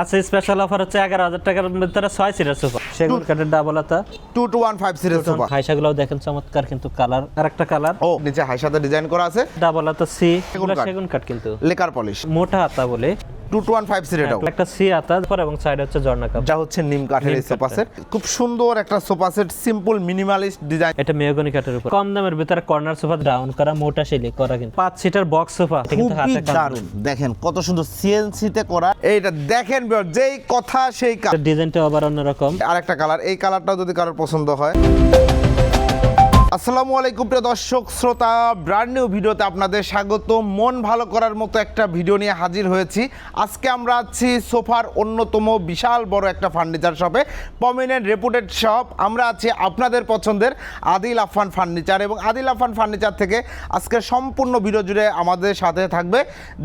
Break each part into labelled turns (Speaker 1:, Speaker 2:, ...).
Speaker 1: আচ্ছা special offer হচ্ছে এগারো হাজার টাকার ভিতরে ছয় সিটার সোফা সেগুন কাঠের ডাবল আতা
Speaker 2: two two one five series sofa
Speaker 1: হাইসাগুলো দেখেন চমৎকার কিন্তু কালার আর একটা কালার
Speaker 2: ও নিচে হাইসাতে ডিজাইন করা আছে।
Speaker 1: ডাবল আতা সি।
Speaker 2: সেগুন কাঠ।
Speaker 1: কিন্তু।
Speaker 2: লেকার পলিশ
Speaker 1: মোটা আতা বলে।
Speaker 2: Two two one five series এটাও।
Speaker 1: একটা সি পর এবং সাইড হচ্ছে ঝর্ণা কাপ।
Speaker 2: যা হচ্ছে নিম কাঠের এই সোফা সেট খুব সুন্দর একটা sofa set simple minimalist design
Speaker 1: এটা মেহগনি কাঠের উপর। কম দামের ভিতরে কর্নার সোফা ডাউন করা মোটা শিলি করা কিন্তু। পাঁচ সিটার বক্স সোফা কিন্তু হাতে
Speaker 2: দেখেন কত সুন্দর সিএনসি তে করা। এইটা দেখেন যেই কথা সেই কাজ।
Speaker 1: ডিজাইনটা আবার অন্যরকম।
Speaker 2: আরেকটা কালার এই কালারটাও যদি কারোর পছন্দ হয়। আসসালামু আলাইকুম প্রিয় দর্শক, শ্রোতা ব্র্যান্ড নিউ ভিডিওতে আপনাদের স্বাগত মন ভালো করার মতো একটা ভিডিও নিয়ে হাজির হয়েছি। আজকে আমরা আছি সোফার অন্যতম বিশাল বড় একটা ফার্নিচার শপে পমিনেন্ট রেপুটেড শপ আমরা আছি আপনাদের পছন্দের আদিল আফান ফার্নিচার এবং আদিল আফান ফার্নিচার থেকে আজকে সম্পূর্ণ ভিডিও জুড়ে আমাদের সাথে থাকবে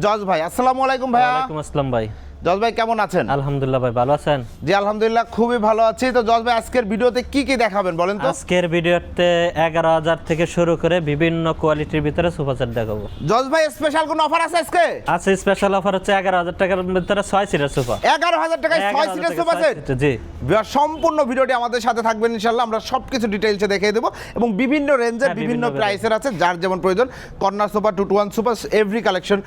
Speaker 2: জজ ভাই। আসসালামু আলাইকুম
Speaker 1: ওয়ালাইকুম আসসালাম ভাই।
Speaker 2: জজ ভাই কেমন আছেন?
Speaker 1: আলহামদুলিল্লাহ ভাই ভালো আছেন?
Speaker 2: জি আলহামদুলিল্লাহ খুবই ভালো আছি। তো জজ ভাই আজকের ভিডিওতে কি কি দেখাবেন বলেন তো?
Speaker 1: আজকের ভিডিওতে এগারো হাজার থেকে শুরু করে বিভিন্ন কোয়ালিটির ভিতরে সোফা সেট দেখাবো।
Speaker 2: জজ ভাই স্পেশাল কোন অফার আছে আজকে?
Speaker 1: আচ্ছা স্পেশাল অফার হচ্ছে এগারো হাজার টাকার ভিতরে ছয় সিটার সোফা
Speaker 2: এগারো হাজার টাকায় ছয় সিটের সোফা সেট
Speaker 1: জি।
Speaker 2: সম্পূর্ণ ভিডিওটি আমাদের সাথে থাকবেন ইনশাল্লাহ আমরা সবকিছু ডিটেইলসে দেখিয়ে দেবো। এবং বিভিন্ন রেঞ্জের
Speaker 1: হ্যাঁ,
Speaker 2: বিভিন্ন
Speaker 1: বিভিন্ন
Speaker 2: প্রাইসের আছে যার যেমন প্রয়োজন। Corner sofa two two one sofa every collection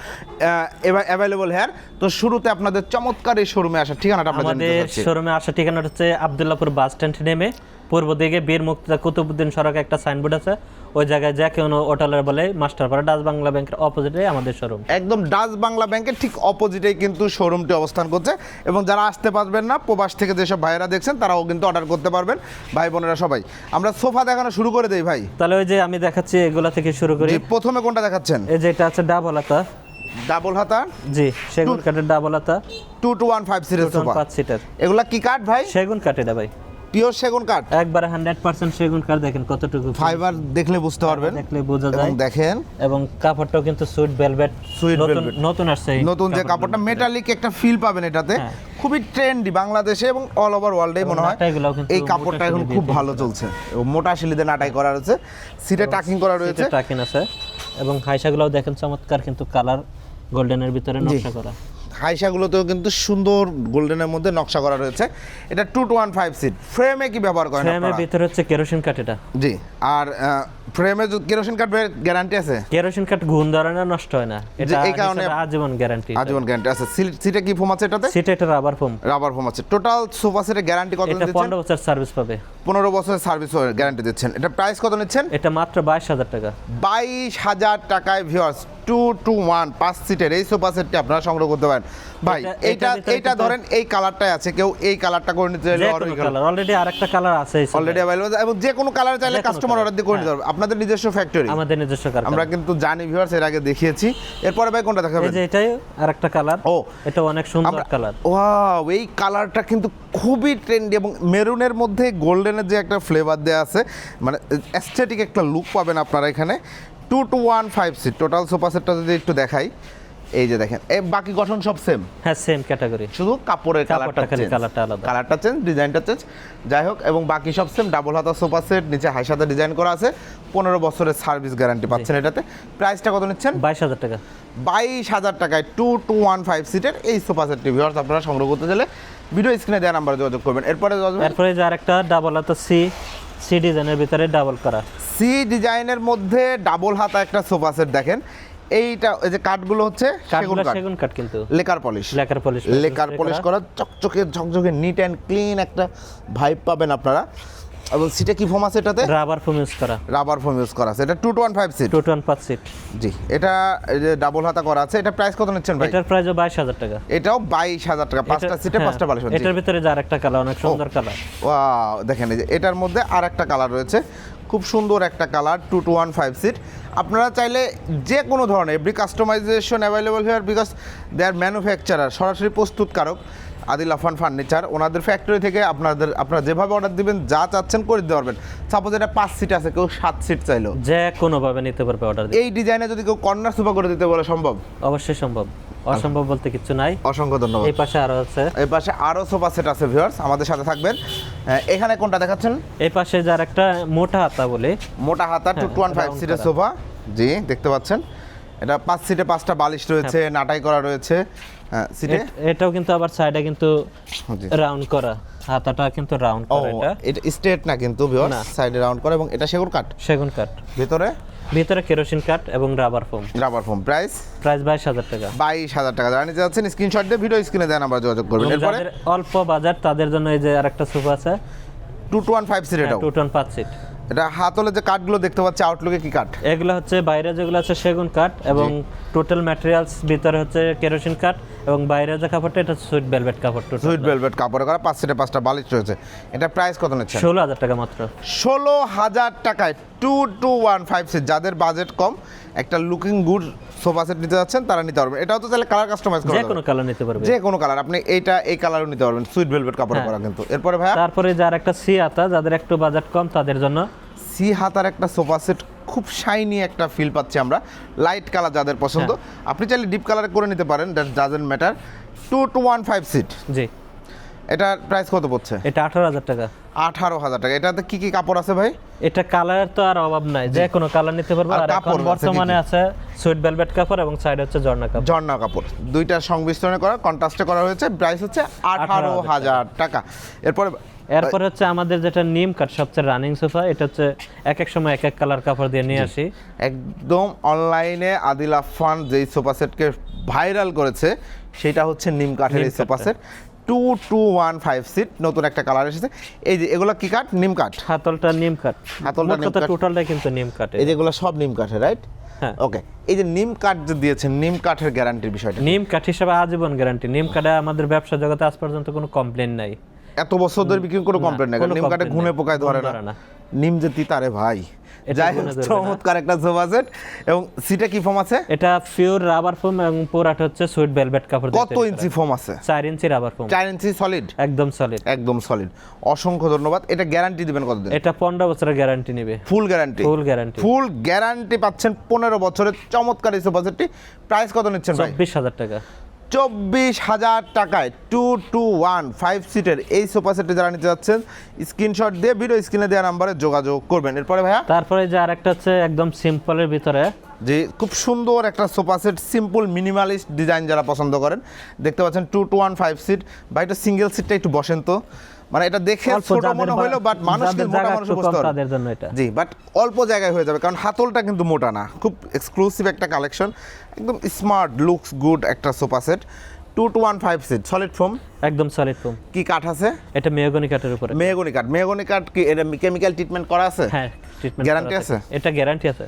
Speaker 2: available here তো শুরুতে আপনাদের চমৎকার এই শোরুমে আসার ঠিকানাটা
Speaker 1: আমাদের শোরুমে আসার ঠিকানাটা হচ্ছে আবদুল্লাপুর বাস স্ট্যান্ড নেমে পূর্ব দিকে বীর মুক্তিদা কুতুবুদ্দিন সড়কে একটা সাইনবোর্ড আছে। ওই জায়গায় যা কেউ হোটেলের বলে মাস্টারপাড়া ডাচ বাংলা ব্যাংকের অপোজিটে আমাদের শোরুম
Speaker 2: একদম ডাচ বাংলা ব্যাংকের ঠিক অপোজিটে কিন্তু শোরুমটি অবস্থান করছে। এবং যারা আসতে পারবেন না প্রবাস থেকে যেসব ভাইয়েরা দেখছেন তারাও কিন্তু অর্ডার করতে পারবেন। ভাই বোনেরা সবাই আমরা সোফা দেখানো শুরু করে দেই ভাই।
Speaker 1: তাহলে ওই যে আমি দেখাচ্ছি এগুলা থেকে শুরু করি।
Speaker 2: প্রথমে কোনটা দেখাচ্ছেন?
Speaker 1: এই যে এটা আছে ডাবল হাতা
Speaker 2: ডাবল হাতা?
Speaker 1: জি সেগুন কাঠের ডাবল হাতা।
Speaker 2: Two two one five series sofa
Speaker 1: পাঁচ সিটার।
Speaker 2: এগুলা কি কাঠ ভাই?
Speaker 1: সেগুন কাঠ এটা ভাই।
Speaker 2: পিওর সেগুন কাঠ?
Speaker 1: একবারে হান্ড্রেড পার্সেন্ট সেগুন কাঠ দেখেন কতটুকু
Speaker 2: ফাইবার দেখলে বুঝতে পারবেন।
Speaker 1: দেখলে বোঝা
Speaker 2: এবং
Speaker 1: যায়
Speaker 2: দেখেন।
Speaker 1: এবং কাপড়টাও কিন্তু সুইট ভেলভেট
Speaker 2: Sweet
Speaker 1: নতুন নতুন আসছে
Speaker 2: নতুন যে কাপড়টা মেটালিক একটা ফিল পাবেন এটাতে।
Speaker 1: হ্যাঁ।
Speaker 2: খুবই ট্রেন্ডি বাংলাদেশে এবং অল ওভার ওয়ার্ল্ডে মনে হয়। এই কাপড়টা এখন খুব ভালো চলছে। মোটা শিলিতে নাটাই করা রয়েছে সিটে টাকিং করা রয়েছে।
Speaker 1: টাকিং আছে। এবং হাইসাগুলোও দেখেন চমৎকার কিন্তু কালার গোল্ডেনের ভিতরে নকশা করা।
Speaker 2: হাইসাগুলোতেও কিন্তু সুন্দর গোল্ডেনের মধ্যে নকশা করা রয়েছে। এটা two two one five seat. ফ্রেমে কি ব্যবহার করেন
Speaker 1: ফ্রেমের? ভিতরে হচ্ছে কেরোসিন কাঠ এটা।
Speaker 2: জি। আর ফ্রেমে কেরোসিন কার্ডের গ্যারান্টি আছে?
Speaker 1: কেরোসিন কাঠ ঘুণ ধরে না নষ্ট হয় না। এটা
Speaker 2: এই কারণে
Speaker 1: আজীবন গ্যারান্টি
Speaker 2: আজীবন গ্যারান্টি আছে। সিটে কি ফোম আছে এটাতে?
Speaker 1: সেটা এটা রাবার ফোম
Speaker 2: রাবার ফোম আছে। টোটাল সোফা সেটের গ্যারান্টি কত
Speaker 1: এটা
Speaker 2: দিচ্ছেন?
Speaker 1: পনেরো বছর সার্ভিস পাবে।
Speaker 2: পনেরো বছরের সার্ভিস গ্যারান্টি দিচ্ছেন। এটা প্রাইস কত নিচ্ছেন?
Speaker 1: এটা মাত্র বাইশ হাজার টাকা।
Speaker 2: বাইশ হাজার টাকায় ভিউয়ার্স টু টু ওয়ান পাঁচ সিটের এই সোফা সেটটি আপনারা সংগ্রহ করতে পারেন। ভাই
Speaker 1: এটা- কিন্তু-
Speaker 2: ধরেন এই কালারটাই আছে কেউ এই কালারটা করে নিতে চাইলে
Speaker 1: অলরেডি আরেকটা কালার আছে
Speaker 2: অলরেডি অ্যাভেলেবল এবং যে কোনো কালার চাইলে কাস্টমার অর্ডার দিয়ে করে নিতে পারবে আপনাদের নিজস্ব ফ্যাক্টরি
Speaker 1: আমাদের নিজস্ব কালার
Speaker 2: আমরা কিন্তু জানি ভিউয়ার্স এর আগে দেখিয়েছি। এরপরে ভাই কোনটা দেখাবেন?
Speaker 1: এই যে এটাই আরেকটা কালার
Speaker 2: ও।
Speaker 1: এটা অনেক সুন্দর কালার
Speaker 2: ওয়াও এই কালারটা কিন্তু খুবই ট্রেন্ডি এবং মেরুনের মধ্যে গোল্ডেনের যে একটা ফ্লেভার দেওয়া আছে মানে অ্যাস্থেটিক একটা লুক পাবেন আপনারা এখানে। Two two one five seat. Total sofa সেটটা যদি একটু দেখাই এই যে দেখেন এই বাকি গঠন সব সেম
Speaker 1: হ্যাঁ সেম ক্যাটাগরি
Speaker 2: শুধু কাপড়ের কালারটা চেঞ্জ
Speaker 1: কালারটা আলাদা।
Speaker 2: কালারটা চেঞ্জ ডিজাইনটা চেঞ্জ যাই হোক এবং বাকি সব সেম ডাবল হাতা সোফা সেট নিচে হাই সাদা ডিজাইন করা আছে। পনেরো বছরের সার্ভিস গ্যারান্টি পাচ্ছেন এটাতে। প্রাইসটা কত নিচ্ছেন?
Speaker 1: বাইশ হাজার টাকা।
Speaker 2: বাইশ হাজার টাকায় টু টু ওয়ান ফাইভ সিটের এই সোফা সেটটি ভিউয়ার্স আপনারা সংগ্রহ করতে গেলে ভিডিও স্ক্রিনে দেওয়া নাম্বারে যোগাযোগ করবেন। এরপরে
Speaker 1: এরপরে যে আরেকটা ডাবল হাতা সি সি ডিজাইনের ভিতরে ডাবল করা।
Speaker 2: সি ডিজাইনের মধ্যে ডাবল হাতা একটা সোফা সেট দেখেন। এইটা এই যে কাঠগুলো হচ্ছে সেগুন কাঠ।
Speaker 1: সেগুন কাঠ কিন্তু।
Speaker 2: Lacquer polish.
Speaker 1: Lacquer polish
Speaker 2: lacquer polish করা। চকচকে ঝকঝকে নিট অ্যান্ড ক্লিন একটা ভাইব পাবেন আপনারা। এবং সিটে কি ফোম আছে এটাতে?
Speaker 1: রাবার ফোম ইউজ করা।
Speaker 2: রাবার ফোম ইউজ করা আছে। এটা two one five seat
Speaker 1: two two পাঁচ সিট
Speaker 2: জি এটা এই যে ডাবল হাতা করা আছে এটা প্রাইস কত নিচ্ছেন ভাই?
Speaker 1: এটার প্রাইসও বাইশ হাজার টাকা।
Speaker 2: এটাও বাইশ হাজার টাকা পাঁচটা সিটে
Speaker 1: হ্যাঁ,
Speaker 2: পাঁচটা বালিশ
Speaker 1: এটার ভিতরে যে আরেকটা কালার অনেক সুন্দর কালার
Speaker 2: ওয়াও দেখেন এই যে এটার মধ্যে আরেকটা কালার রয়েছে। খুব সুন্দর একটা colour two two one five seat আপনারা চাইলে যে কোনো ধরনের every customisation available here because they are manufacturer সরাসরি প্রস্তুতকারক আদিল আফান ফার্নিচার ওনাদের ফ্যাক্টরি থেকে আপনাদের আপনারা যেভাবে অর্ডার দিবেন যা চাচ্ছেন করে দিতে পারবেন। সাপোজ এটা পাঁচ সিট আছে কেউ সাত সিট চাইলো।
Speaker 1: যে কোনোভাবে নিতে পারবে অর্ডার
Speaker 2: এই ডিজাইনে যদি কেউ কর্নার সুপা করে দিতে বলে সম্ভব?
Speaker 1: অবশ্যই সম্ভব। অসম্ভব বলতে কিছু নাই।
Speaker 2: অসংখ্য ধন্যবাদ।
Speaker 1: এই পাশে আরও আছে।
Speaker 2: এই পাশে আরও সোফা সেট আছে ভিউয়ার্স আমাদের সাথে থাকবেন। এখানে কোনটা দেখাচ্ছেন?
Speaker 1: এই পাশে যার একটা মোটা হাতা বলে।
Speaker 2: মোটা হাতা টু
Speaker 1: হ্যাঁ,
Speaker 2: টু ফাইভ সিটের। সোফা। জি দেখতে পাচ্ছেন। এটা পাঁচ সিটে পাঁচটা বালিশ রয়েছে নাটাই করা রয়েছে। হ্যাঁ সিটে
Speaker 1: এটাও কিন্তু আবার সাইডে কিন্তু রাউন্ড করা। হাতাটা কিন্তু রাউন্ড করা এটা।
Speaker 2: এটা স্ট্রেট না কিন্তু ভিউয়ার্স
Speaker 1: না।
Speaker 2: সাইডে রাউন্ড করে এবং এটা সেগুন কাঠ?
Speaker 1: সেগুন কাঠ।
Speaker 2: ভিতরে?
Speaker 1: ভিতরে কেরোসিন কাঠ এবং rubber foam
Speaker 2: rubber foam price
Speaker 1: price বাইশ হাজার টাকা।
Speaker 2: বাইশ হাজার টাকা। নিতে যাচ্ছেন স্ক্রিনশট দিয়ে ভিডিও স্ক্রিনে দেন আমরা যোগাযোগ করবেন। এরপরে?
Speaker 1: অল্প বাজার তাদের জন্য এই যে আরেকটা সোফা আছে।
Speaker 2: Two two one five seat এটাও।
Speaker 1: টু টন পাঁচ সিট
Speaker 2: এটা হাতলে যে কাঠগুলো দেখতে পাচ্ছি আউটলুকে কি কাঠ?
Speaker 1: এগুলো হচ্ছে বাইরে যেগুলো আছে সেগুন কাঠ এবং টোটাল ম্যাটেরিয়ালস ভিতরে হচ্ছে কেরোসিন কাঠ। এবং বাইরে যে কাপড়টা এটা সুইট ভেলভেট কাপড়
Speaker 2: সুইট ভেলভেট কাপড়ে করা পাঁচ সিটে পাঁচটা বালিশ রয়েছে। এটা প্রাইস কত নিচ্ছে
Speaker 1: ষোলো হাজার টাকা মাত্র।
Speaker 2: ষোলো হাজার টাকায় two two one five seat যাদের বাজেট কম একটা লুকিং গুড সোফা সেট নিতে যাচ্ছেন তারা নিতে পারবেন এটাও তো তাহলে কালার কাস্টমাইজ করা
Speaker 1: যে কোনো কালার নিতে পারবে।
Speaker 2: যে কোনো কালার আপনি এইটা এই কালারও নিতে পারবেন সুইট ভেলভেট কাপড়ে। করা কিন্তু। এরপরে ভাইয়া?
Speaker 1: তারপরে যার একটা সি আতা যাদের একটু বাজেট কম তাদের জন্য
Speaker 2: সি হাতার একটা সোফা সেট খুব শাইনি একটা ফিল পাচ্ছি আমরা। লাইট কালার যাদের পছন্দ।
Speaker 1: হ্যাঁ।
Speaker 2: আপনি চাইলে ডিপ কালার করে নিতে পারেন that doesn't matter two two one five seat
Speaker 1: জি।
Speaker 2: এটার প্রাইস কত পড়ছে?
Speaker 1: এটা আঠারো হাজার টাকা।
Speaker 2: আঠারো হাজার টাকা। এটাতে কি কি কাপড় আছে ভাই?
Speaker 1: এটা কালার তো আর অভাব নাই। যে কোনো কালার নিতে পারব।
Speaker 2: আর কাপড়
Speaker 1: বর্তমানে আছে সুইট ভেলভেট কাপড় এবং সাইড হচ্ছে ঝর্ণা কাপড়।
Speaker 2: ঝর্ণা কাপড়। দুইটা সংমিশ্রণে করা কন্ট্রাস্টে করা হয়েছে। প্রাইস হচ্ছে আঠারো হাজার টাকা। এরপরে
Speaker 1: এরপর হচ্ছে আমাদের যেটা নিম কাঠ সবচেয়ে রানিং সোফা এটা হচ্ছে এক এক সময় এক এক কালার কাপড় দিয়ে নিয়ে আসি।
Speaker 2: একদম অনলাইনে আদিল আফান যেই সোফা সেটকে ভাইরাল করেছে সেটা হচ্ছে নিম কাঠের এই sofa set two two one five seat নতুন একটা কালার এসেছে। এই যে এগুলো কি কাঠ? নিম কাঠ।
Speaker 1: হাতলটা নিম কাঠ।
Speaker 2: হাতলটা নিম কাঠ।
Speaker 1: টোটালটা কিন্তু নিম কাঠ
Speaker 2: এই যেগুলো সব নিম কাঠের রাইট ওকে এই যে নিম কাঠ যে দিয়েছেন নিম কাঠের গ্যারান্টির বিষয়টা
Speaker 1: নিম কাঠ হিসাবে আজীবন গ্যারান্টি নিম কাঠে আমাদের ব্যবসা জগতে আজ পর্যন্ত কোনো কমপ্লেন নাই।
Speaker 2: এত বছর ধরে বিক্রি কোনো কমপ্লেন নেই। নিম কাঠে
Speaker 1: complaint
Speaker 2: ঘুনে পোকায় ধরে না। নিম যে তিতারে ভাই। যাই। চমৎকার একটা সোফা সেট। এবং সিটে কি ফোম আছে?
Speaker 1: এটা পিওর রাবার ফোম এবং পুরাটা হচ্ছে সুইট ভেলভেট কাপড়
Speaker 2: কত ইঞ্চি। ফোম আছে?
Speaker 1: চার ইঞ্চি রাবার ফোম
Speaker 2: চার ইঞ্চি সলিড
Speaker 1: একদম সলিড
Speaker 2: একদম সলিড অসংখ্য ধন্যবাদ। এটা গ্যারান্টি দিবেন কতদিন?
Speaker 1: এটা পনেরো বছরের গ্যারান্টি নেবে।
Speaker 2: Full guarantee
Speaker 1: full guarantee
Speaker 2: full guarantee পাচ্ছেন পনেরো বছরের চমৎকার এই সোফা সেটটি। প্রাইস কত নিচ্ছেন ভাই?
Speaker 1: চব্বিশ হাজার টাকা।
Speaker 2: চব্বিশ হাজার টাকায় টু টু ওয়ান ফাইভ সিটের এই সোফা সেটটি যারা নিতে যাচ্ছেন স্ক্রিনশট দিয়ে ভিডিও স্ক্রিনে দেওয়া নাম্বারে যোগাযোগ করবেন। এরপরে ভাইয়া?
Speaker 1: তারপরে যে আরেকটা হচ্ছে একদম সিম্পলের ভিতরে।
Speaker 2: যে খুব সুন্দর একটা sofa set simple minimalist design যারা পছন্দ করেন। দেখতে পাচ্ছেন two two one five seat বা এটা সিঙ্গেল সিটটা একটু বসেন তো। মানে এটা দেখে ছোট মনে হইল বাট মানুষ কিন্তু মোটা মানুষ বুঝতে
Speaker 1: তাদের জন্য এটা।
Speaker 2: জি বাট অল্প জায়গায় হয়ে যাবে কারণ হাতলটা কিন্তু মোটা না। খুব এক্সক্লুসিভ একটা কালেকশন একদম স্মার্ট লুকস গুড একটা sofa set two two one five seat solid foam
Speaker 1: একদম সলিড ফোম
Speaker 2: কি কাঠ আছে?
Speaker 1: এটা মেহগনি কাঠের উপরে।
Speaker 2: মেহগনি কাঠ। মেহগনি কাঠ কি এটা কেমিক্যাল ট্রিটমেন্ট করা আছে?
Speaker 1: হ্যাঁ ট্রিটমেন্ট
Speaker 2: Guarantee আছে?
Speaker 1: এটা গ্যারান্টি আছে।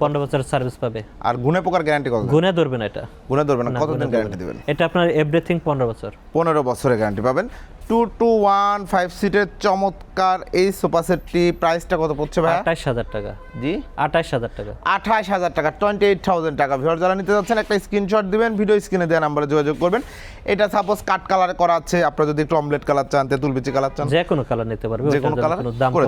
Speaker 1: পনেরো বছর সার্ভিস পাবে।
Speaker 2: আর গুণে পোকার গ্যারান্টি কত?
Speaker 1: গুনে ধরবে না এটা।
Speaker 2: গুণে ধরবে না? কতদিন গ্যারান্টি। দিবেন?
Speaker 1: এটা আপনার এভরিথিং পনেরো বছর।
Speaker 2: পনেরো বছরের গ্যারান্টি পাবেন। টু টু ওয়ান ফাইভ সিটের চমৎকার এই সোফা সেটটি প্রাইসটা কত পড়ছে ভাই
Speaker 1: আঠাশ হাজার টাকা।
Speaker 2: জি?
Speaker 1: আঠাশ হাজার টাকা।
Speaker 2: আঠাশ হাজার টাকা টোয়েন্টি এইট থাউজেন্ড টাকা। ভিওর যারা নিতে যাচ্ছেন একটা স্ক্রিনশট দিবেন ভিডিও স্ক্রিনে দেওয়া নাম্বারে যোগাযোগ করবেন। এটা সাপোজ কাট কালার করা আছে। আপনারা যদি একটু অমলেট কালার চান তেঁতুল বিচি কালার চান
Speaker 1: যে কোনো কালার নিতে পারবে
Speaker 2: যে কোনো কালার
Speaker 1: দাম
Speaker 2: করে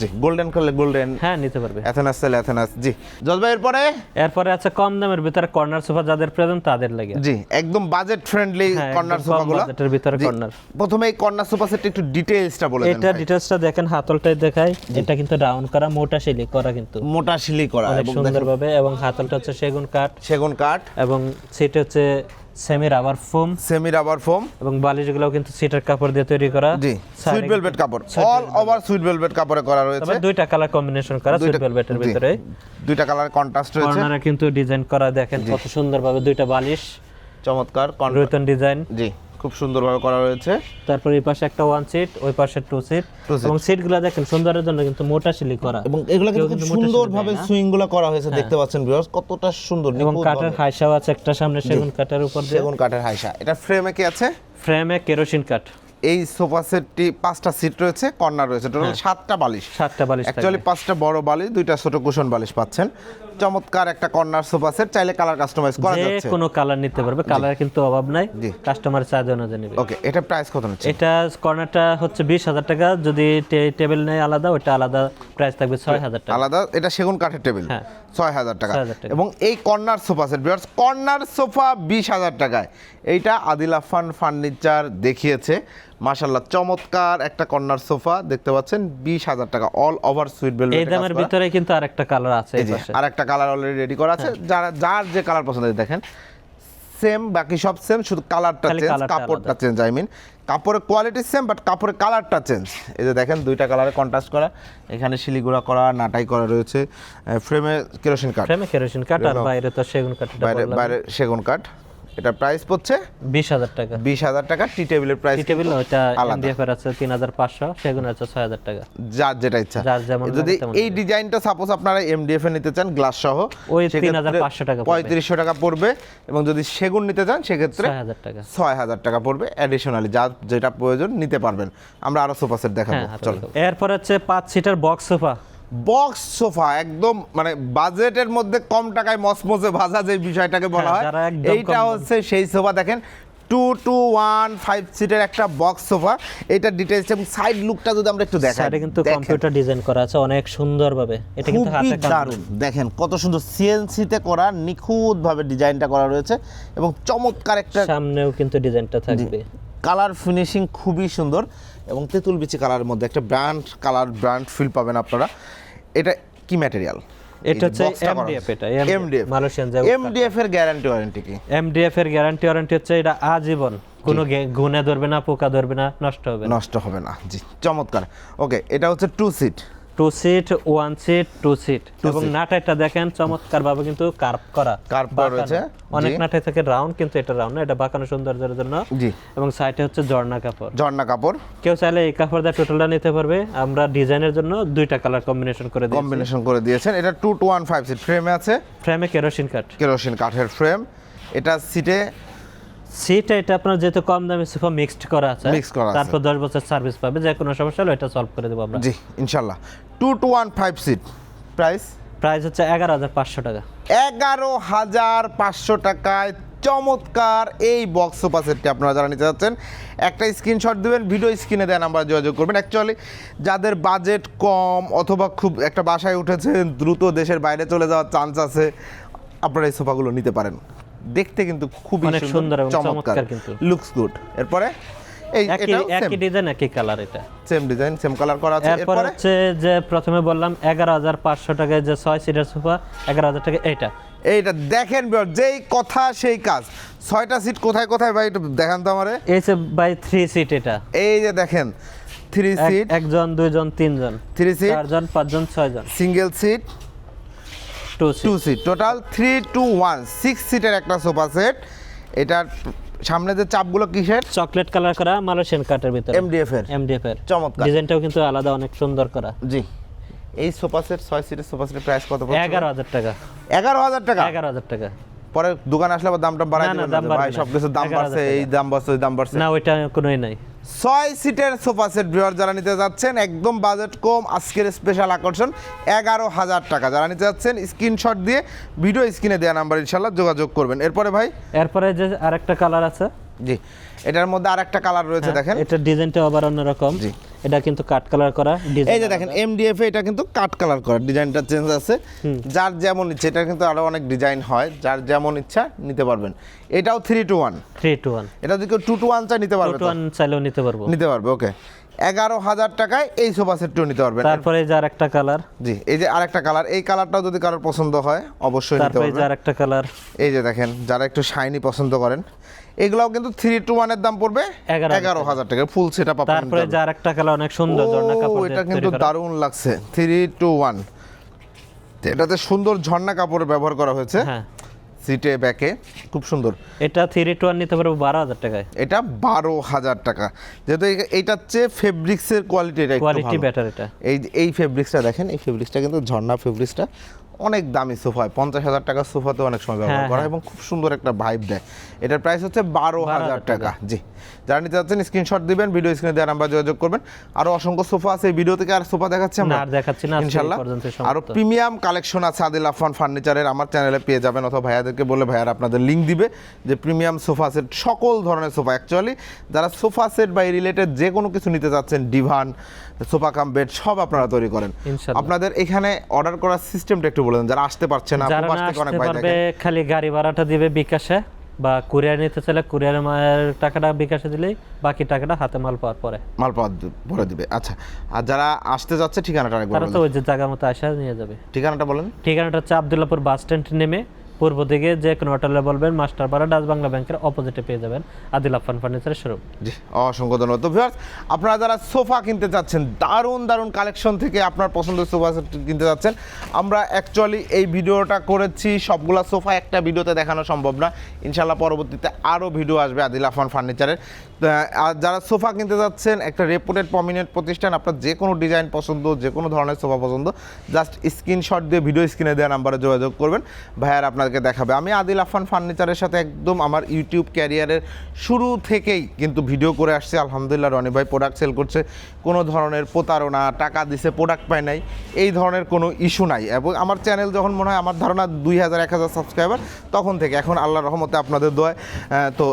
Speaker 2: জি গোল্ডেন করলে গোল্ডেন
Speaker 1: হ্যাঁ নিতে পারবে।
Speaker 2: অ্যাথেনাস সেল অ্যাথেনাস জি জজ ভাই এরপরে?
Speaker 1: এরপরে আছে কম দামের ভিতরে কর্নার সোফা যাদের প্রয়োজন তাদের লাগে।
Speaker 2: জি একদম বাজেট ফ্রেন্ডলি কর্নার সোফাগুলো
Speaker 1: বাজেটের ভিতরে কর্নার।
Speaker 2: প্রথমে কর্নার সোফা সেটটা একটু ডিটেইলসটা বলে দেন
Speaker 1: এটা
Speaker 2: ভাই।
Speaker 1: ডিটেলসটা দেখেন হাতলটাই দেখাই। এটা কিন্তু ডাউন করা মোটা শিলি করা কিন্তু।
Speaker 2: মোটা শিলি করা এবং
Speaker 1: সুন্দরভাবে এবং হাতলটা হচ্ছে সেগুন কাঠ।
Speaker 2: সেগুন কাঠ।
Speaker 1: এবং সিট হচ্ছে semi rubber foam
Speaker 2: semi rubber foam
Speaker 1: এবং বালিশগুলোও কিন্তু সিটের কাপড় দিয়ে তৈরি করা।
Speaker 2: জি সুইট ভেলভেট কাপড়। অল ওভার সুইট ভেলভেট কাপড়ে করা রয়েছে।
Speaker 1: তবে দুইটা কালার কম্বিনেশন করা সুইট ভেলভেটের ভিতরে।
Speaker 2: দুইটা কালার কন্ট্রাস্ট রয়েছে।
Speaker 1: কর্নারে কিন্তু ডিজাইন করা দেখেন কত সুন্দরভাবে দুইটা বালিশ।
Speaker 2: চমৎকার con-
Speaker 1: ডিজাইন
Speaker 2: জি। খুব সুন্দরভাবে করা রয়েছে।
Speaker 1: তারপর এই পাশে একটা ওয়ান সিট ওই পাশে টু সিট। এবং সিটগুলো দেখেন সুন্দরের জন্য কিন্তু মোটা শিলি করা।
Speaker 2: এবং এগুলো কিন্তু সুন্দরভাবে
Speaker 1: শিলি
Speaker 2: সুইংগুলো করা হয়েছে দেখতে পাচ্ছেন ভিউয়ার্স কতটা সুন্দর
Speaker 1: এবং কাঠের
Speaker 2: ভাবে।
Speaker 1: হাইসাও আছে একটা সামনে সেগুন কাঠের উপর দিয়ে।
Speaker 2: সেগুন কাঠের হাইসা এটা ফ্রেমে কি আছে?
Speaker 1: ফ্রেমে কেরোসিন কাঠ।
Speaker 2: এই সোফা সেটটি পাঁচটা সিট রয়েছে কর্নার রয়েছে। টোটাল
Speaker 1: হ্যাঁ।
Speaker 2: সাতটা বালিশ।
Speaker 1: সাতটা বালিশ
Speaker 2: অ্যাকচুয়ালি পাঁচটা বড় বালিশ দুইটা ছোট কুশন বালিশ পাচ্ছেন। চমৎকার একটা কর্নার সোফা সেট চাইলে কালার কাস্টমাইজ করা যাচ্ছে।
Speaker 1: যে কোনো কালার নিতে পারবে। কালার কিন্তু অভাব নাই। কাস্টমার চার্জ অনুযায়ী নেবে।
Speaker 2: ওকে এটা প্রাইস কত নিচ্ছে?
Speaker 1: এটা কর্নারটা হচ্ছে বিশ হাজার টাকা। যদি টেবিল নেয় আলাদা ওটা আলাদা প্রাইস থাকবে ছয় হাজার টাকা।
Speaker 2: আলাদা এটা সেগুন কাঠের টেবিল
Speaker 1: হ্যাঁ।
Speaker 2: ছয় হাজার টাকা।
Speaker 1: 6,000 টাকা।
Speaker 2: এবং এই কর্নার সোফা সেট বিয়ার্স কর্নার সোফা বিশ হাজার টাকায়। এইটা আদিল আফান ফার্নিচার দেখিয়েছে। মাশাল্লাহ চমৎকার একটা কর্নার সোফা দেখতে পাচ্ছেন বিশ হাজার টাকা অল ওভার সুইট বেল
Speaker 1: এই দামের ভিতরে কিন্তু আরেকটা কালার আছে
Speaker 2: আর একটা কালার অলরেডি রেডি করা আছে।
Speaker 1: হ্যাঁ।
Speaker 2: যারা যার যে কালার পছন্দ দেখেন সেম বাকি সব সেম শুধু কালারটা চেঞ্জ কাপড়টা চেঞ্জ আই মিন কাপড়ের কোয়ালিটি সেম বাট কাপড়ের কালারটা চেঞ্জ এই যে দেখেন দুইটা কালারে কন্ট্রাস্ট করা। এখানে শিলিগুড়া করা নাটাই করা রয়েছে ফ্রেমে কেরোসিন কাঠ
Speaker 1: ফ্রেমে কেরোসিন কাঠ আর বাইরে তো সেগুন কাঠ
Speaker 2: বাইরে বাইরে সেগুন কাঠ এটা প্রাইস পড়ছে
Speaker 1: বিশ হাজার টাকা।
Speaker 2: বিশ হাজার টাকা টি টেবিলের প্রাইস
Speaker 1: টি টেবিল
Speaker 2: আলাদা।
Speaker 1: এমডিএফ এর আছে তিন হাজার পাঁচশো সেগুন আছে ছয় হাজার টাকা।
Speaker 2: যার যেটা ইচ্ছা।
Speaker 1: যার যেমন
Speaker 2: যদি এই ডিজাইনটা সাপোজ আপনারা এমডিএফ এ নিতে চান গ্লাস সহ
Speaker 1: ওই
Speaker 2: সেক্ষেত্রে
Speaker 1: 3,500 টাকা পড়বে।
Speaker 2: পঁয়ত্রিশশো টাকা পড়বে এবং যদি সেগুন নিতে চান সেক্ষেত্রে
Speaker 1: ছয় হাজার টাকা।
Speaker 2: ছয় হাজার টাকা পড়বে অ্যাডিশনালি যা যেটা প্রয়োজন নিতে পারবেন। আমরা আরও সোফা সেট দেখাবো।
Speaker 1: হ্যাঁ
Speaker 2: চলো।
Speaker 1: এরপর হচ্ছে পাঁচ seater box sofa
Speaker 2: box sofa একদম মানে বাজেটের মধ্যে কম টাকায় মসমসে ভাজা যে বিষয়টাকে বলা
Speaker 1: হ্যাঁ,
Speaker 2: হয় এইটা হচ্ছে সেই সোফা। দেখেন টু টু ওয়ান ফাইভ সিটের একটা বক্স সোফা এটা ডিটেলস এবং সাইড লুকটা যদি আমরা একটু দেখাই।
Speaker 1: এটা কিন্তু কম্পিউটার ডিজাইন করা আছে অনেক সুন্দরভাবে। এটা কিন্তু হাতে
Speaker 2: দারুণ। দেখেন কত সুন্দর সিএনসিতে করা নিখুঁত ভাবে ডিজাইনটা করা রয়েছে এবং চমৎকার একটা
Speaker 1: সামনেও কিন্তু ডিজাইনটা থাকবে।
Speaker 2: কালার ফিনিশিং খুবই সুন্দর এবং তেঁতুল বিচি কালারের মধ্যে একটা ব্র্যান্ড কালার ব্র্যান্ড ফিল পাবেন আপনারা। এটা কি ম্যাটেরিয়াল?
Speaker 1: এটা হচ্ছে এমডিএফ এটা,
Speaker 2: এমডিএফ
Speaker 1: মালয়েশিয়ান
Speaker 2: এমডিএফ এর গ্যারান্টি ওয়ারেন্টি কি?
Speaker 1: এমডিএফ এর গ্যারান্টি ওয়ারেন্টি হচ্ছে এটা আজীবন। কোনো গুণে ধরবে না পোকা ধরবে না নষ্ট হবে
Speaker 2: নষ্ট হবে না। জি চমৎকার। ওকে এটা হচ্ছে two seat
Speaker 1: two seat one seat two seat এবং। নাটাইটা দেখেন চমৎকার ভাবে কিন্তু কার্ভ করা।
Speaker 2: Carve করা। রয়েছে,
Speaker 1: অনেক। নাটাই থাকে রাউন্ড কিন্তু এটা রাউন্ড না এটা বাঁকানো সৌন্দর্যের জন্য।
Speaker 2: জি।
Speaker 1: এবং সাইডে হচ্ছে জর্না কাপড়।
Speaker 2: ঝর্ণা কাপড়।
Speaker 1: কেউ চাইলে এই কাপড় দিয়ে টোটালটা নিতে পারবে। আমরা ডিজাইনের জন্য দুইটা কালার কম্বিনেশন করে দিই
Speaker 2: কম্বিনেশন করে দিয়েছেন। এটা two two one five seat ফ্রেমে আছে।
Speaker 1: ফ্রেমে কেরোসিন কাঠ
Speaker 2: কেরোসিন কাঠের ফ্রেম এটা সিটে
Speaker 1: সিট এটা আপনার যেহেতু কম দামে সোফা মিক্সড করা আছে
Speaker 2: Mixed করা আছে।
Speaker 1: তারপর দশ বছর সার্ভিস পাবে যে কোনো সমস্যা হলে এটা সলভ করে দেবো আমরা।
Speaker 2: জি ইনশাল্লাহ two two one five seat price
Speaker 1: price হচ্ছে এগারো হাজার পাঁচশো টাকা।
Speaker 2: এগারো হাজার পাঁচশো টাকায় চমৎকার এই বক্স সোফা সেটটি আপনারা যারা নিতে যাচ্ছেন একটা স্ক্রিনশট দেবেন ভিডিও স্ক্রিনে দেন আমরা যোগাযোগ করবেন। অ্যাকচুয়ালি যাদের বাজেট কম অথবা খুব একটা বাসায় উঠেছে দ্রুত দেশের বাইরে চলে যাওয়ার চান্স আছে আপনারা এই সোফাগুলো নিতে পারেন। দেখতে কিন্তু খুবই
Speaker 1: সুন্দর এবং চমৎকার। কিন্তু।
Speaker 2: লুকস গুড এরপরে এই
Speaker 1: একই একই ডিজাইন একই কালার এটা।
Speaker 2: সেম ডিজাইন সেম কালার করা আছে।
Speaker 1: এরপর হচ্ছে যে প্রথমে বললাম এগারো হাজার পাঁচশো টাকায় যে ছয় সিটের সোফা এগারো হাজার টাকা এইটা।
Speaker 2: এইটা দেখেন যেই কথা সেই কাজ। ছয়টা সিট কোথায় কোথায় ভাই একটু দেখান তো আমারে।
Speaker 1: এই যে বাই থ্রি সিট এটা।
Speaker 2: এই যে দেখেন থ্রি সিট
Speaker 1: একজন দুইজন তিনজন।
Speaker 2: থ্রি সিট
Speaker 1: চারজন পাঁচজন ছয়জন।
Speaker 2: Single seat
Speaker 1: two seat
Speaker 2: total three two one six সিটের একটা সোফা সেট এটার সামনে যে চাপগুলো কিসের?
Speaker 1: চকলেট কালার করা মালয়েশিয়ান কাঠের ভিতরে।
Speaker 2: এমডিএফ এর।
Speaker 1: এমডিএফ এর।
Speaker 2: চমৎকার।
Speaker 1: ডিজাইনটাও কিন্তু আলাদা অনেক সুন্দর করা।
Speaker 2: জি। এই সোফা সেট ছয় সিটের সোফা সেটের প্রাইস কত পড়ছে?
Speaker 1: এগারো হাজার টাকা।
Speaker 2: এগারো হাজার টাকা?
Speaker 1: এগারো হাজার টাকা।
Speaker 2: পরে দোকানে আসলে আবার দামটা বাড়াই
Speaker 1: না, দাম
Speaker 2: ভাই সব কিছু দাম বাড়ছে এই দাম বাড়ছে ওই দাম বাড়ছে।
Speaker 1: না ওইটা কোনোই নাই।
Speaker 2: ছয় সিটের সোফা সেট ভিউয়ার যারা নিতে যাচ্ছেন একদম বাজেট কম আজকের স্পেশাল আকর্ষণ এগারো হাজার টাকা। যারা নিতে যাচ্ছেন স্ক্রিনশট দিয়ে ভিডিও স্ক্রিনে দেওয়া নাম্বার ইনশাল্লাহ যোগাযোগ করবেন। এরপরে ভাই?
Speaker 1: এরপরে যে আরেকটা কালার আছে?
Speaker 2: জি। এটার মধ্যে আরেকটা কালার রয়েছে দেখেন।
Speaker 1: এটা ডিজাইনটা আবার অন্যরকম।
Speaker 2: জি।
Speaker 1: এটা কিন্তু কাট কালার করা
Speaker 2: এই যে দেখেন এমডিএফ এটা কিন্তু কাট কালার করা ডিজাইনটা চেঞ্জ আছে। যার যেমন ইচ্ছে এটা কিন্তু আরও অনেক ডিজাইন হয় যার যেমন ইচ্ছা নিতে পারবেন। এটাও three two one
Speaker 1: three two one
Speaker 2: এটা যদি কেউ টু টু ওয়ান চায় নিতে পারবে
Speaker 1: টু? ওয়ান চাইলেও নিতে পারব।
Speaker 2: নিতে পারবে ওকে এগারো হাজার টাকায় এই সোফা সেটটিও নিতে পারবেন
Speaker 1: তারপরে এই যে আরেকটা কালার
Speaker 2: জি এই যে আরেকটা কালার এই কালারটাও যদি কারোর পছন্দ হয় অবশ্যই নিতে
Speaker 1: তারপরে এই যে আরেকটা কালার
Speaker 2: এই যে দেখেন যারা একটু শাইনি পছন্দ করেন এগুলাও কিন্তু থ্রি টু ওয়ানের দাম পড়বে এগারো হাজার টাকা। ফুল সেট আপ
Speaker 1: তারপরে যে আরেকটা কালার অনেক সুন্দর ঝর্ণা কাপড়
Speaker 2: এটা কিন্তু। দারুণ লাগছে থ্রি টু ওয়ান এটাতে সুন্দর ঝর্ণা কাপড় ব্যবহার করা হয়েছে।
Speaker 1: হ্যাঁ।
Speaker 2: সিটে ব্যাকে। খুব সুন্দর।
Speaker 1: এটা থ্রি টু ওয়ান নিতে পারব বারো হাজার টাকায়।
Speaker 2: এটা বারো হাজার টাকা। যেহেতু এই- এইটার চেয়ে ফেব্রিক্সের কোয়ালিটিটা
Speaker 1: কোয়ালিটি
Speaker 2: ব্যাটার
Speaker 1: বেটার এটা।
Speaker 2: এই এই ফেব্রিক্সটা দেখেন এই ফেব্রিক্সটা কিন্তু ঝর্ণা ফেব্রিক্সটা। অনেক দামি সোফা পঞ্চাশ হাজার টাকার সোফাতে অনেক সময় ব্যবহার
Speaker 1: হ্যাঁ,
Speaker 2: করা হ্যাঁ। এবং খুব সুন্দর একটা ভাইব দেয়। এটার প্রাইস হচ্ছে বারো হাজার টাকা। জি। যারা নিতে চাচ্ছেন স্ক্রিনশট দিবেন ভিডিও স্ক্রিনে দেওয়ার নাম্বার যোগাযোগ করবেন। আরও অসংখ্য সোফা আছে এই ভিডিও থেকে আর সোফা দেখাচ্ছি আমরা?
Speaker 1: আর দেখাচ্ছি না, পর্যন্ত আরও
Speaker 2: প্রিমিয়াম কালেকশন আছে আদিল আফান ফার্নিচারের। আমার চ্যানেলে পেয়ে যাবেন অথবা ভাইয়াদেরকে বলে ভাইয়ার আপনাদের লিঙ্ক দিবে যে প্রিমিয়াম সোফা সেট সকল ধরনের সোফা। অ্যাকচুয়ালি যারা সোফা সেট বা রিলেটেড যে কোনো কিছু নিতে চাচ্ছেন ডিভান সোফা কাম বেড সব আপনারা তৈরি করেন। আপনাদের এখানে অর্ডার করার সিস্টেমটা একটু বলে দেন যারা আসতে পারছে না
Speaker 1: যারা আসতে পারবে খালি গাড়ি ভাড়াটা দিবে বিকাশে বা কুরিয়ার নিতে চাইলে কুরিয়ারের মায়ের টাকাটা বিকাশে দিলেই বাকি টাকাটা হাতে মাল পাওয়ার পরে।
Speaker 2: মাল পাওয়া পরে দিবে। আচ্ছা আর যারা আসতে যাচ্ছে ঠিকানাটা
Speaker 1: তারা তো ওই যে জায়গা মতো আসা নিয়ে যাবে।
Speaker 2: ঠিকানাটা বলেন।
Speaker 1: ঠিকানাটা হচ্ছে আবদুল্লাপুর বাস স্ট্যান্ড নেমে পূর্ব দিকে যে কোনো হোটেলে বলবেন মাস্টারপাড়া ডাচ বাংলা ব্যাংকের অপোজিটে পেয়ে যাবেন আদিল আফান ফার্নিচারের শোরুম
Speaker 2: জি, অসংখ্য ধন্যবাদ। তো ভিউয়ার্স আপনারা যারা সোফা কিনতে চাচ্ছেন দারুণ দারুণ কালেকশন থেকে আপনার পছন্দের সোফা কিনতে চাচ্ছেন আমরা অ্যাকচুয়ালি এই ভিডিওটা করেছি। সবগুলা সোফা একটা ভিডিওতে দেখানো সম্ভব না। ইনশাল্লাহ পরবর্তীতে আরও ভিডিও আসবে আদিল আফান ফার্নিচারের। আর যারা সোফা কিনতে যাচ্ছেন, একটা রেপুটেড প্রমিনেন্ট প্রতিষ্ঠান, আপনার যে কোনো ডিজাইন পছন্দ, যে কোনো ধরনের সোফা পছন্দ জাস্ট স্ক্রিনশট দিয়ে ভিডিও স্ক্রিনে দেওয়া নাম্বারে যোগাযোগ করবেন। ভাইয়ার আপনাদেরকে দেখাবে। আমি আদিল আফান ফার্নিচারের সাথে একদম আমার ইউটিউব ক্যারিয়ারের শুরু থেকেই কিন্তু ভিডিও করে আসছে। আলহামদুলিল্লাহ, রনি ভাই প্রোডাক্ট সেল করছে। কোনো ধরনের প্রতারণা, টাকা দিছে প্রোডাক্ট পায় নাই। এই ধরনের কোনো ইস্যু নাই। এবং আমার চ্যানেল যখন মনে হয়, আমার ধারণা দুই হাজার, এক হাজার সাবস্ক্রাইবার তখন থেকে এখন আল্লাহ রহমতে আপনাদের দোয়ায় তো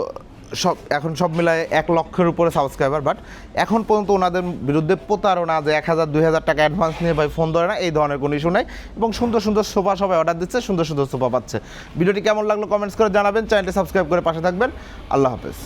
Speaker 2: সব, এখন সব মিলায় এক লক্ষের উপরে সাবস্ক্রাইবার বাট এখন পর্যন্ত ওনাদের বিরুদ্ধে প্রতারণা যে এক হাজার, দুই হাজার টাকা অ্যাডভান্স নিয়ে ভাই ফোন ধরে না, এই ধরনের কোনো ইস্যু নাই। এবং সুন্দর সুন্দর সোফা সবাই অর্ডার দিচ্ছে, সুন্দর সুন্দর সোফা পাচ্ছে। ভিডিওটি কেমন লাগল কমেন্টস করে জানাবেন চ্যানেলটি সাবস্ক্রাইব করে পাশে থাকবেন। আল্লাহ হাফেজ।